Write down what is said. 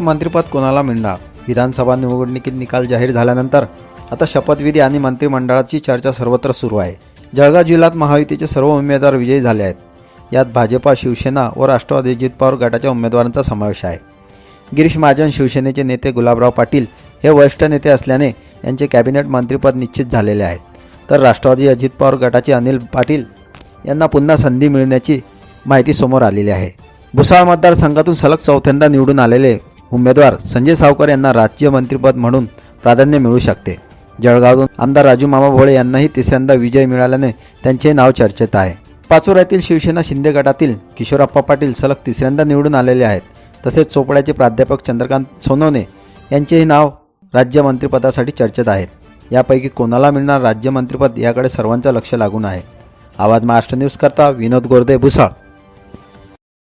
मंत्रिपद कोणाला मिळणार? विधानसभा निवडणुकीत निकाल जाहीर झाल्यानंतर आता शपथविधी आणि मंत्रिमंडळाची चर्चा सर्वत्र सुरू आहे. जळगाव जिल्ह्यात महायुतीचे सर्व उमेदवार विजयी झाले आहेत. यात भाजपा शिवसेना व राष्ट्रवादी अजित पवार गटाच्या उमेदवारांचा समावेश आहे. गिरीश महाजन शिवसेनेचे नेते गुलाबराव पाटील हे वरिष्ठ नेते असल्याने यांचे कॅबिनेट मंत्रिपद निश्चित झालेले आहेत तर राष्ट्रवादी अजित पवार गटाचे अनिल पाटील यांना पुन्हा संधी मिळण्याची माहिती समोर आलेली आहे. भुसाळ मतदारसंघातून सलग चौथ्यांदा निवडून आलेले उमेदवार संजय सावकर यांना राज्य मंत्रिपद म्हणून प्राधान्य मिळू शकते. जळगावहून आमदार राजू मामा भोळे यांनाही तिसऱ्यांदा विजय मिळाल्याने त्यांचे नाव चर्चेत आहे. पाचोऱ्यातील शिवसेना शिंदे गटातील किशोरप्पा पाटील सलग तिसऱ्यांदा निवडून आलेले आहेत. तसेच चोपड्याचे प्राध्यापक चंद्रकांत सोनवणे यांचेही नाव राज्यमंत्रीपदासाठी चर्चेत आहेत. यापैकी कोणाला मिळणार राज्यमंत्रीपद याकडे सर्वांचं लक्ष लागून आहे. आवाज महाराष्ट्र न्यूज करता विनोद गोरदे भुसाळ.